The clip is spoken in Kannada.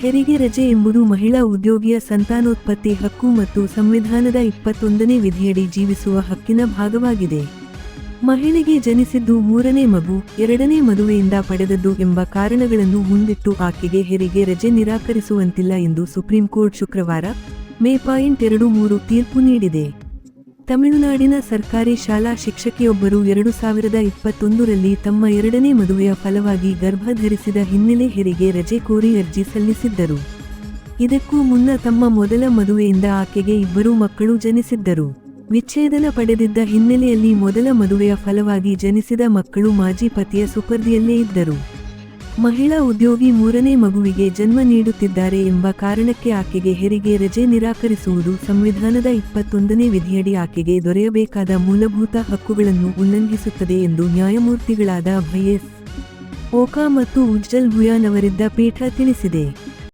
ಹೆರಿಗೆ ರಜೆ ಎಂಬುದು ಮಹಿಳಾ ಉದ್ಯೋಗಿಯ ಸಂತಾನೋತ್ಪತ್ತಿ ಹಕ್ಕು ಮತ್ತು ಸಂವಿಧಾನದ ಇಪ್ಪತ್ತೊಂದನೇ ವಿಧಿಯಡಿ ಜೀವಿಸುವ ಹಕ್ಕಿನ ಭಾಗವಾಗಿದೆ. ಮಹಿಳೆಗೆ ಜನಿಸಿದ್ದು ಮೂರನೇ ಮಗು, ಎರಡನೇ ಮದುವೆಯಿಂದ ಪಡೆದದ್ದು ಎಂಬ ಕಾರಣಗಳನ್ನು ಮುಂದಿಟ್ಟು ಆಕೆಗೆ ಹೆರಿಗೆ ರಜೆ ನಿರಾಕರಿಸುವಂತಿಲ್ಲ ಎಂದು ಸುಪ್ರೀಂ ಕೋರ್ಟ್ ಶುಕ್ರವಾರ ಮೇ ಪಾಯಿಂಟ್ ಎರಡು ಮೂರು ತೀರ್ಪು ನೀಡಿದೆ. ತಮಿಳುನಾಡಿನ ಸರ್ಕಾರಿ ಶಾಲಾ ಶಿಕ್ಷಕಿಯೊಬ್ಬರು ಎರಡು ಸಾವಿರದ ಇಪ್ಪತ್ತೊಂದರಲ್ಲಿ ತಮ್ಮ ಎರಡನೇ ಮದುವೆಯ ಫಲವಾಗಿ ಗರ್ಭ ಧರಿಸಿದ ಹಿನ್ನೆಲೆ ಹೆರಿಗೆ ರಜೆ ಕೋರಿ ಅರ್ಜಿ ಸಲ್ಲಿಸಿದ್ದರು. ಇದಕ್ಕೂ ಮುನ್ನ ತಮ್ಮ ಮೊದಲ ಮದುವೆಯಿಂದ ಆಕೆಗೆ ಇಬ್ಬರು ಮಕ್ಕಳು ಜನಿಸಿದ್ದರು. ವಿಚ್ಛೇದನ ಪಡೆದಿದ್ದ ಹಿನ್ನೆಲೆಯಲ್ಲಿ ಮೊದಲ ಮದುವೆಯ ಫಲವಾಗಿ ಜನಿಸಿದ ಮಕ್ಕಳು ಮಾಜಿ ಪತಿಯ ಸುಪರ್ದಿಯಲ್ಲೇ ಇದ್ದರು. ಮಹಿಳಾ ಉದ್ಯೋಗಿ ಮೂರನೇ ಮಗುವಿಗೆ ಜನ್ಮ ನೀಡುತ್ತಿದ್ದಾರೆ ಎಂಬ ಕಾರಣಕ್ಕೆ ಆಕೆಗೆ ಹೆರಿಗೆ ರಜೆ ನಿರಾಕರಿಸುವುದು ಸಂವಿಧಾನದ ಇಪ್ಪತ್ತೊಂದನೇ ವಿಧಿಯಡಿ ಆಕೆಗೆ ದೊರೆಯಬೇಕಾದ ಮೂಲಭೂತ ಹಕ್ಕುಗಳನ್ನು ಉಲ್ಲಂಘಿಸುತ್ತದೆ ಎಂದು ನ್ಯಾಯಮೂರ್ತಿಗಳಾದ ಭೈಎಸ್ ಓಕಾ ಮತ್ತು ಉಜ್ಜಲ್ ಭುಯಾನ್ ಅವರಿದ್ದ ಪೀಠ ತಿಳಿಸಿದೆ.